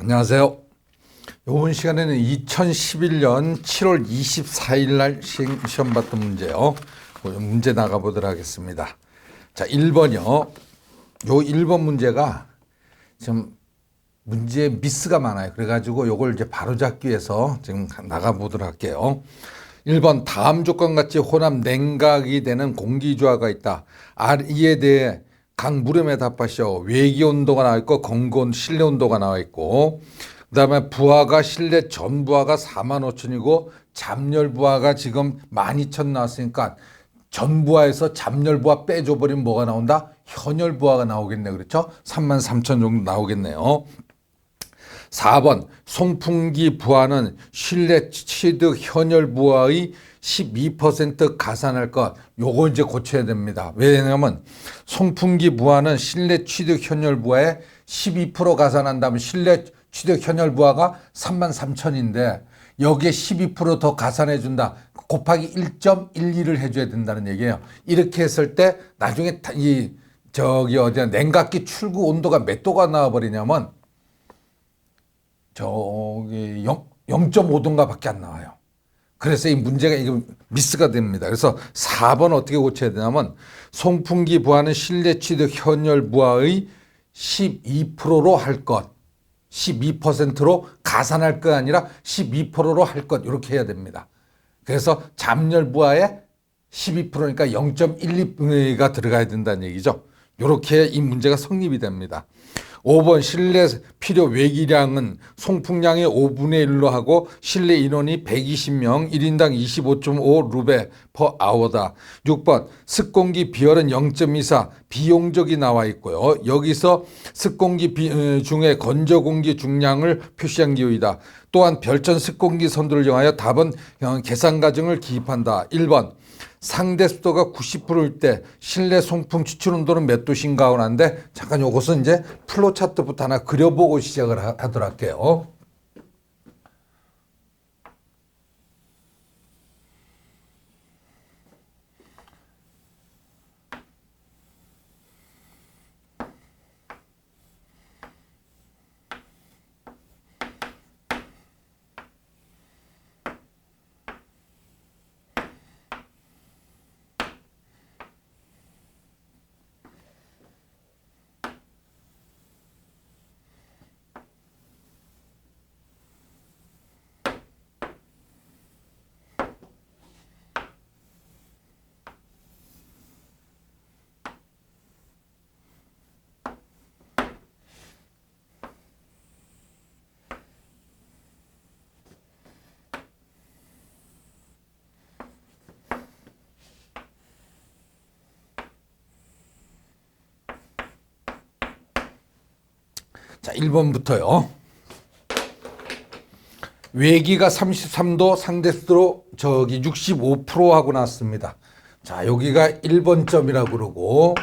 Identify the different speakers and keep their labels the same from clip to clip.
Speaker 1: 안녕하세요. 이번 시간에는 2011년 7월 24일 날 시- 시험 봤던 문제요. 그 문제 나가보도록 하겠습니다. 자, 1번이요. 요 1번 문제가 좀 문제에 미스가 많아요. 그래가지고 요걸 이제 바로잡기 위해서 지금 나가보도록 할게요. 1번 다음 조건 같이 혼합 냉각이 되는 공기주화가 있다. 아, 이에 대해 각 물음에 답하시오. 외기 온도가 나와 있고 건건 실내 온도가 나와 있고 그 다음에 부하가 실내 전 부하가 4만 5천이고 잠열 부하가 지금 12,000 나왔으니까 전 부하에서 잠열 부하 빼줘 버리면 뭐가 나온다? 현열 부하가 나오겠네. 그렇죠? 3만 3천 정도 나오겠네요. 4번 송풍기 부하는 실내 취득 현열 부하의 12% 가산할 것 요거 이제 고쳐야 됩니다. 왜냐하면 송풍기 부하는 실내 취득 현열 부하의 12% 가산한다면 실내 취득 현열 부하가 3만 3천인데 여기에 12%더 가산해 준다. 곱하기 1.12를 해줘야 된다는 얘기예요. 이렇게 했을 때 나중에 다- 이 저기 어디 냉각기 출구 온도가 몇 도가 나와버리냐면 저기 0, 0.5도인가 밖에 안 나와요. 그래서 이 문제가 이거 미스가 됩니다. 그래서 4번 어떻게 고쳐야 되냐면 송풍기 부하는 실내 취득 현열 부하의 12%로 할 것. 12%로 가산할 것 아니라 12%로 할 것. 이렇게 해야 됩니다. 그래서 잠열 부하의 12%니까 0.12가 들어가야 된다는 얘기죠. 이렇게 이 문제가 성립이 됩니다. 5번 실내 필요 외기량은 송풍량의 5분의 1로 하고 실내 인원이 120명, 1인당 25.5 루베 퍼 아워다. 6번 습공기 비열은 0.24 비용적이 나와 있고요. 여기서 습공기 비- 어, 중에 건조 공기 중량을 표시한 기호이다. 또한 별전 습공기 선도를 정하여 답은 어, 계산 과정을 기입한다. 1번 상대 습도가 90%일 때 실내 송풍 추출 온도는 몇 도신가 하는데 잠깐 요것은 이제 플로 차트부터 하나 그려보고 시작을 하- 하도록 할게요. 자, 1번부터요. 외기가 33도, 상대 습도 저기 65% 하고 났습니다. 자, 여기가 1번 점이라고 그러고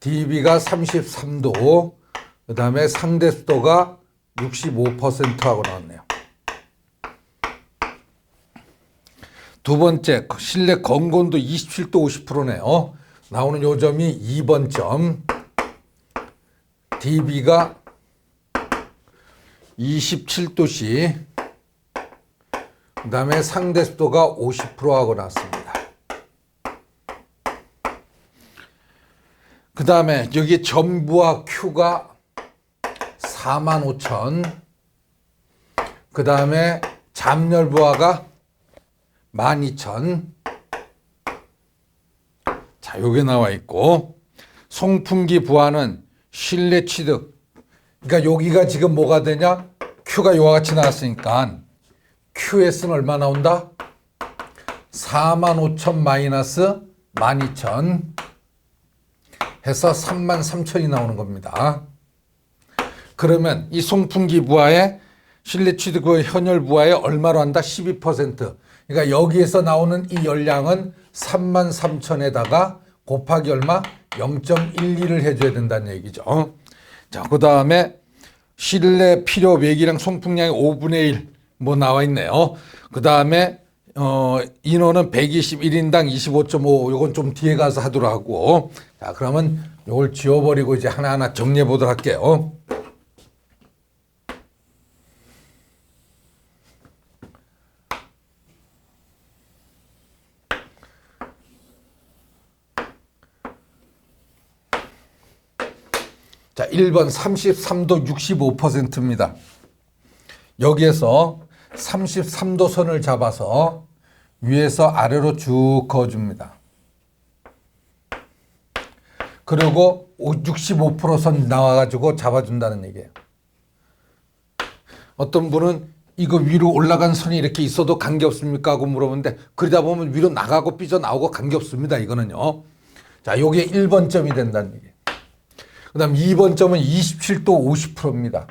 Speaker 1: DB가 33도, 그 다음에 상대 습도가 65% 하고 나왔네요. 두 번째 실내 건곤도 27도 50%네요. 나오는 요점이 2번 점. DB가 27도씨, 그 다음에 상대 습도가 50% 하고 나왔습니다. 그 다음에 여기 전부와 Q가 45,000, 그 다음에 잠열부하가 12,000, 자, 요게 나와 있고, 송풍기 부하는 실내 취득. 그러니까 여기가 지금 뭐가 되냐? Q가 요와 같이 나왔으니까 QS는 얼마 나온다? 4만 5천 마이너스 12,000 해서 3만 3천이 나오는 겁니다. 그러면 이 송풍기 부하의 실내 취득 그 현열 부하의 얼마로 한다? 12%. 그러니까 여기에서 나오는 이 열량은 3만 3천에다가 곱하기 얼마? 0.12를 해줘야 된다는 얘기죠. 자, 그 다음에 실내 필요 외기량 송풍량의 5분의 1 뭐 나와 있네요. 그 다음에 어, 인원은 121인당 25.5 요건 좀 뒤에 가서 하도록 하고 자 그러면 요걸 지워버리고 이제 하나하나 정리해 보도록 할게요. 1번 33도 65%입니다. 여기에서 33도 선을 잡아서 위에서 아래로 쭉 그어줍니다. 그리고 65%선 나와가지고 잡아준다는 얘기예요. 어떤 분은 이거 위로 올라간 선이 이렇게 있어도 관계없습니까? 하고 물어보는데 그러다 보면 위로 나가고 삐져나오고 관계없습니다. 이거는요. 자, 요게 1번점이 된다는 얘기예요. 그 다음 2번 점은 27도 50%입니다.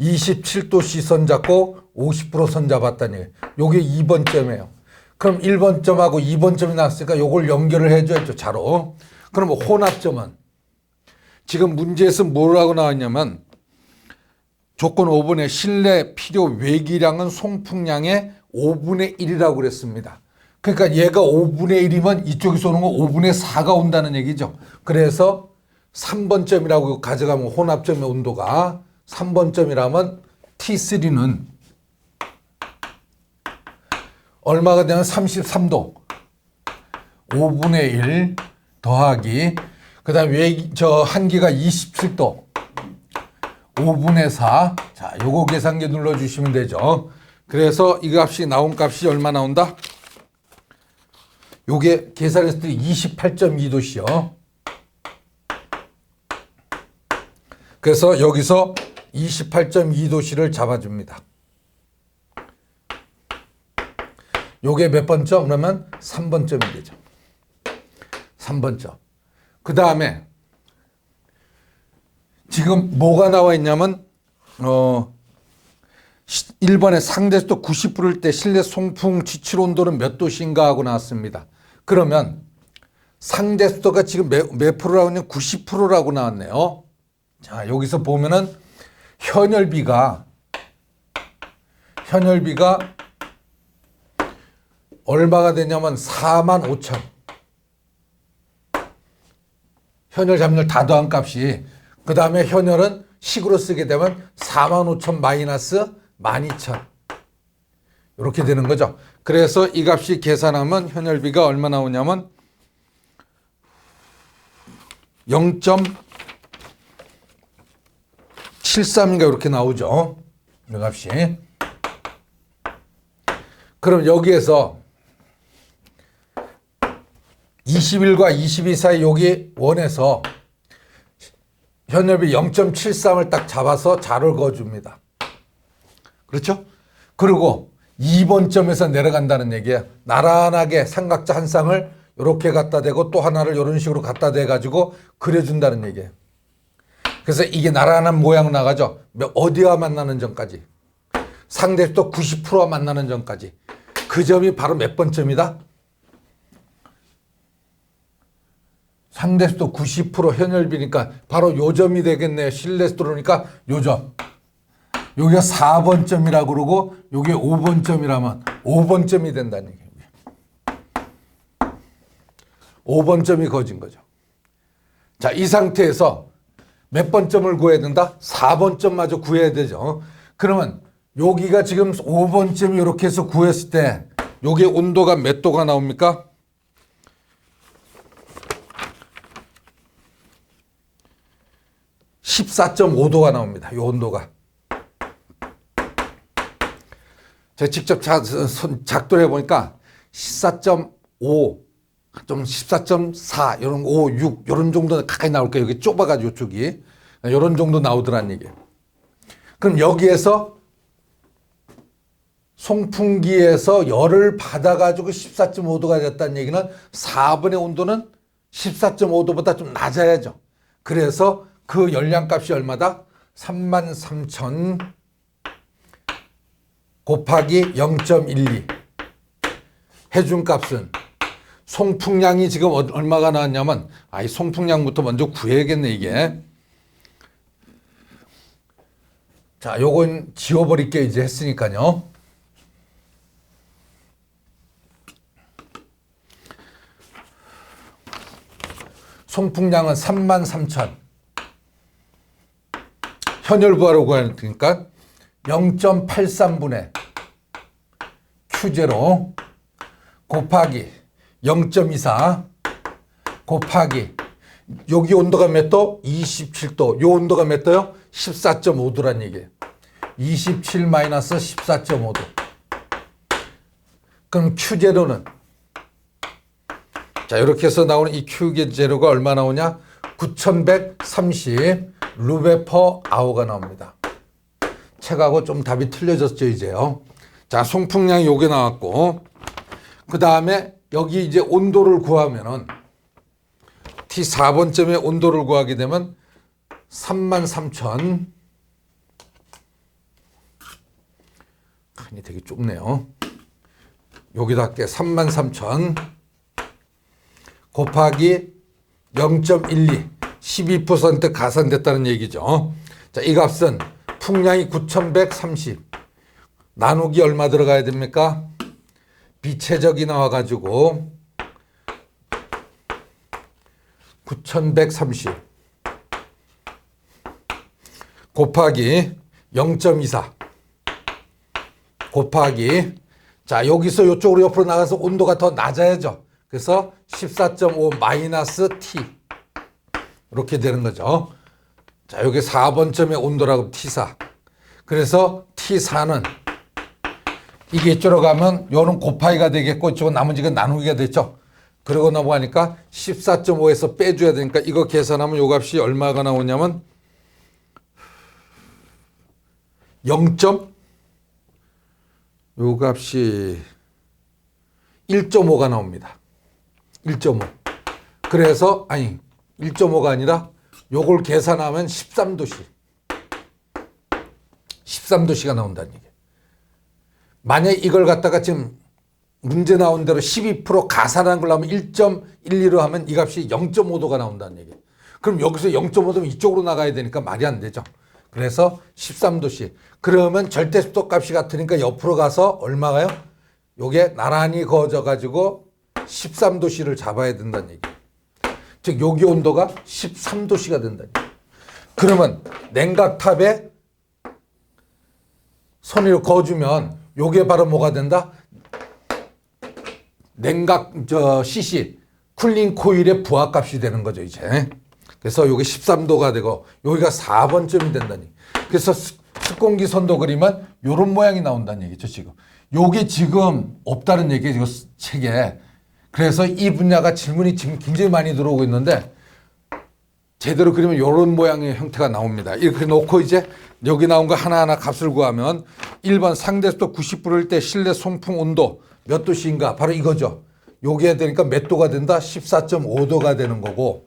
Speaker 1: 27도 시선 잡고 50%선 잡았다는 얘기예요. 요게 2번 점이에요. 그럼 1번 점하고 2번 점이 나왔으니까 요걸 연결을 해줘야죠. 자로. 그럼 혼합점은 지금 문제에서 뭐라고 나왔냐면 조건 5분의 실내 필요 외기량은 송풍량의 5분의 1이라고 그랬습니다. 그러니까 얘가 5분의 1이면 이쪽에서 오는 거 5분의 4가 온다는 얘기죠. 그래서 3번점이라고 가져가면 혼합점의 온도가 3번점이라면 T3는 얼마가 되면 33도 5분의 1 더하기 그 다음 외저 한기가 27도 5분의 4. 자, 요거 계산기 눌러 주시면 되죠. 그래서 이 값이 나온 값이 얼마 나온다? 요게 계산했을 때 28.2도시요. 그래서 여기서 28.2도씨를 잡아줍니다. 요게 몇 번점? 그러면 3번점이 되죠. 3번점. 그 다음에 지금 뭐가 나와 있냐면 어 1번에 상대수도 90%일 때 실내 송풍 지출 온도는 몇 도씨인가 하고 나왔습니다. 그러면 상대 수도가 지금 몇, 몇 프로라고 하면 90%라고 나왔네요. 자, 여기서 보면은 현열비가 현열비가 얼마가 되냐면 4만 5천. 현열 잠열 다 더한 값이 그 다음에 현열은 식으로 쓰게 되면 4만 5천 마이너스 12,000 이렇게 되는 거죠. 그래서 이 값이 계산하면 현열비가 얼마 나오냐면 0.73인가 이렇게 나오죠. 이 값이. 그럼 여기에서 21과 22 사이 여기 원에서 현엽이 0.73을 딱 잡아서 자를 그어줍니다. 그렇죠? 그리고 2번 점에서 내려간다는 얘기야. 나란하게 삼각자 한 쌍을 이렇게 갖다 대고 또 하나를 이런 식으로 갖다 대 가지고 그려준다는 얘기예요. 그래서 이게 나란한 모양 나가죠. 어디와 만나는 점까지. 상대도 90%와 만나는 점까지. 그 점이 바로 몇 번점이다? 상대수도 90% 현열비니까 바로 요 점이 되겠네요. 실내수도니까 요 점. 여기가 4번 점이라고 그러고 요게 5번 점이라면 5번 점이 된다는 얘기예요. 5번 점이 거진 거죠. 자, 이 상태에서 몇 번 점을 구해야 된다? 4번 점마저 구해야 되죠. 그러면 여기가 지금 5번 점이 이렇게 해서 구했을 때 요게 온도가 몇 도가 나옵니까? 14.5도가 나옵니다. 이 온도가. 제가 직접 자, 손, 작도를 해보니까 14.5, 좀 14.4, 이런 5, 6, 이런 정도 가까이 나올 거예요. 여기 좁아가지고 이쪽이. 이런 정도 나오더란 얘기예요. 그럼 여기에서 송풍기에서 열을 받아가지고 14.5도가 됐다는 얘기는 4분의 온도는 14.5도보다 좀 낮아야죠. 그래서 그 열량값이 얼마다? 33,000 곱하기 0.12 해준 값은 송풍량이 지금 어, 얼마가 나왔냐면 아이 송풍량부터 먼저 구해야겠네 이게. 자 요건 지워버릴게 이제 했으니까요. 송풍량은 33,000 현열부하로 구하니까 0.83분의 Q0 곱하기 0.24 곱하기 여기 온도가 몇 도? 27도. 요 온도가 몇 도요? 14.5도란 얘기예요. 27 마이너스 14.5도. 그럼 Q0는 자, 이렇게 해서 나오는 이 Q0가 얼마 나오냐? 9130 루베 퍼 아워가 나옵니다. 책하고 좀 답이 틀려졌죠, 이제요. 자, 송풍량이 요게 나왔고 그 다음에 여기 이제 온도를 구하면은 T4번점의 온도를 구하게 되면 33,000 칸이 되게 좁네요. 여기다 할게 33,000 곱하기 0.12 12% 가산됐다는 얘기죠. 자, 이 값은 풍량이 9130 나누기 얼마 들어가야 됩니까? 비체적이 나와가지고 9130 곱하기 0.24 곱하기 자 여기서 이쪽으로 옆으로 나가서 온도가 더 낮아야죠. 그래서 14.5 마이너스 T 이렇게 되는 거죠. 자 여기 4번점의 온도라고 T4 그래서 T4는 이게 이쪽으로 가면 요는 곱하기가 되겠고 이쪽은 나머지가 나누기가 됐죠. 그러고 넘어가니까 14.5에서 빼줘야 되니까 이거 계산하면 요 값이 얼마가 나오냐면 0. 요 값이 1.5가 나옵니다. 1.5. 그래서 아니 1.5가 아니라 요걸 계산하면 13도씨. 13도씨가 나온다는 얘기예요. 만약 이걸 갖다가 지금 문제 나온 대로 12% 가산한 걸 하면 1.12로 하면 이 값이 0.5도가 나온다는 얘기예요. 그럼 여기서 0.5도면 이쪽으로 나가야 되니까 말이 안 되죠. 그래서 13도씨. 그러면 절대속도 값이 같으니까 옆으로 가서 얼마가요? 요게 나란히 거져 가지고 13도씨를 잡아야 된다는 얘기예요. 즉 여기 온도가 13도씨가 된다는 얘기예요. 그러면 냉각탑에 손을 거주면 요게 바로 뭐가 된다? 냉각 저 CC 쿨링 코일의 부하값이 되는 거죠 이제. 그래서 요게 13도가 되고 여기가 4번쯤이 된다니. 그래서 습- 습공기 선도 그리면 요런 모양이 나온다는 얘기죠 지금. 요게 지금 없다는 얘기예요 책에. 그래서 이 분야가 질문이 지금 굉장히 많이 들어오고 있는데 제대로 그리면 이런 모양의 형태가 나옵니다. 이렇게 놓고 이제 여기 나온 거 하나하나 값을 구하면 1번 상대수도 90불일 때 실내 송풍 온도 몇 도씨인가 바로 이거죠. 요게 되니까 몇 도가 된다? 14.5도가 되는 거고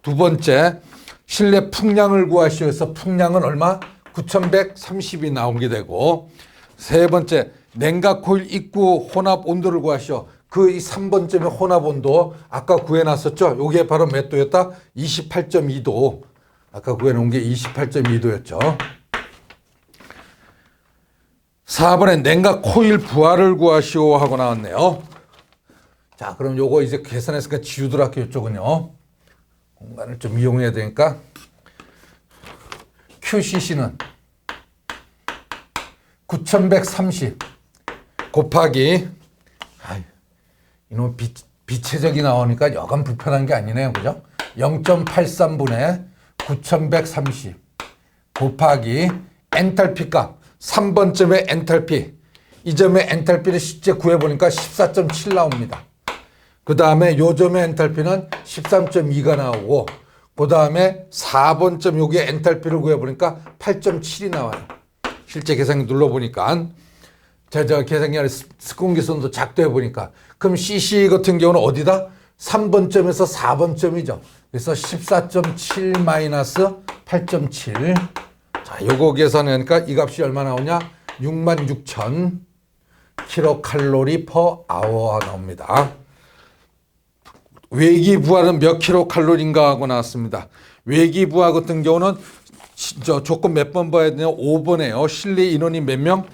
Speaker 1: 두 번째 실내 풍량을 구하시오 해서 풍량은 얼마? 9130이 나오게 되고 세 번째 냉각 코일 입구 혼합 온도를 구하시오. 그 이 3번점의 혼합 온도 아까 구해놨었죠. 요게 바로 몇 도였다? 28.2도. 아까 구해놓은 게 28.2도였죠. 4번에 냉각 코일 부하를 구하시오 하고 나왔네요. 자, 그럼 요거 이제 계산했으니까 지우도록 할게요. 이쪽은요. 공간을 좀 이용해야 되니까. QCC는 9130 곱하기 아이, 이놈 비, 비체적이 나오니까 여간 불편한 게 아니네요. 그죠? 0.83분의 9130 곱하기 엔탈피 값 3번점의 엔탈피 이 점의 엔탈피를 실제 구해보니까 14.7 나옵니다. 그 다음에 요 점의 엔탈피는 13.2가 나오고 그 다음에 4번점 요게 엔탈피를 구해보니까 8.7이 나와요. 실제 계산기 눌러보니까 저, 저 계산기 안에 스- 스콘기선도 작도해 보니까 그럼 CC 같은 경우는 어디다? 3번점에서 4번점이죠. 그래서 14.7 마이너스 8.7. 자, 요거 계산하니까 이 값이 얼마 나오냐? 66,000 킬로칼로리 퍼 아워 나옵니다. 외기부하는 몇 킬로칼로리인가 하고 나왔습니다. 외기부하 같은 경우는 시- 저 조건 몇 번 봐야 되냐? 5번에요. 실내 인원이 몇 명?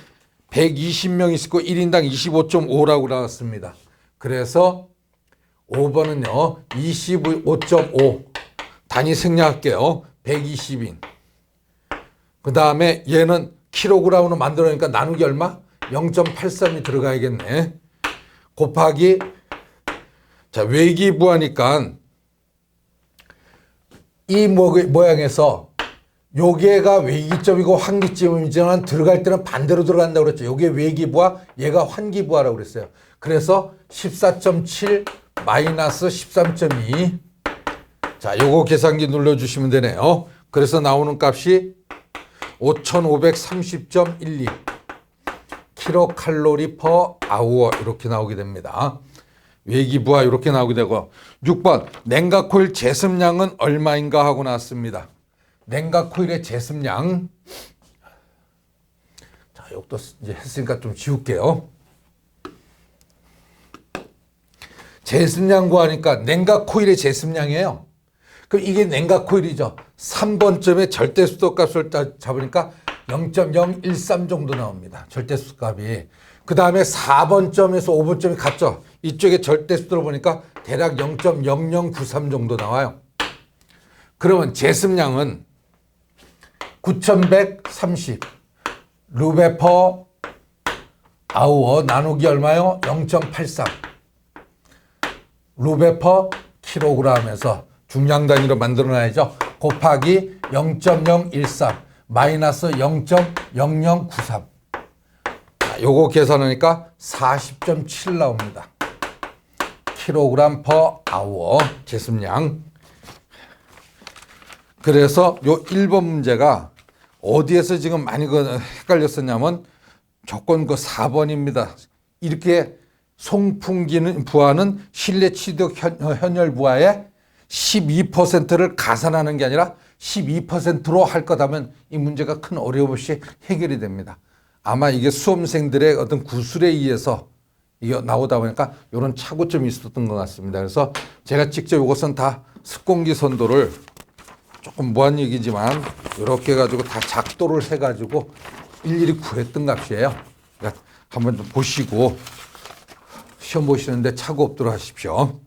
Speaker 1: 120명 있고 1인당 25.5라고 나왔습니다. 그래서 5번은요. 25.5 단위 생략할게요. 120인. 그 다음에 얘는 킬로그램으로 만들어니까 나누기 얼마? 0.83이 들어가야겠네. 곱하기 자 외기부하니까 이 모- 모양에서 요게가 외기점이고 환기점이지만 들어갈 때는 반대로 들어간다고 그랬죠. 요게 외기부하, 얘가 환기부하라고 그랬어요. 그래서 14.7 마이너스 13.2. 자, 요거 계산기 눌러주시면 되네요. 그래서 나오는 값이 5530.12 킬로칼로리 퍼 아우어 이렇게 나오게 됩니다. 외기부하 이렇게 나오게 되고 6번 냉각 코일 제습량은 얼마인가 하고 나왔습니다. 냉각 코일의 제습량 자, 이것도 이제 했으니까 좀 지울게요. 제습량 구하니까 냉각 코일의 제습량이에요. 그럼 이게 냉각 코일이죠. 3번점의 절대 수도 값을 따- 잡으니까 0.013 정도 나옵니다. 절대 수도 값이. 그 다음에 4번점에서 5번점이 같죠. 이쪽에 절대 수도를 보니까 대략 0.0093 정도 나와요. 그러면 제습량은 9130 루베퍼 아우어 나누기 얼마요? 0.83 루베퍼 킬로그램에서 중량 단위로 만들어놔야죠. 곱하기 0.013 마이너스 0.0093 자, 요거 계산하니까 40.7 나옵니다. 킬로그램 퍼 아워 제습량 그래서 요 1번 문제가 어디에서 지금 많이 그 헷갈렸었냐면 조건 그 4번입니다. 이렇게 송풍기는 부하는 실내 취득 현- 현열 부하의 12%를 가산하는 게 아니라 12%로 할 거다면 이 문제가 큰 어려움 없이 해결이 됩니다. 아마 이게 수험생들의 어떤 구술에 의해서 이게 나오다 보니까 이런 착오점이 있었던 것 같습니다. 그래서 제가 직접 이것은 다 습공기 선도를 조금 무한 얘기지만 이렇게 가지고 다 작도를 해가지고 일일이 구했던 값이에요. 그러니까 한번 좀 보시고 시험 보시는데 착오 없도록 하십시오.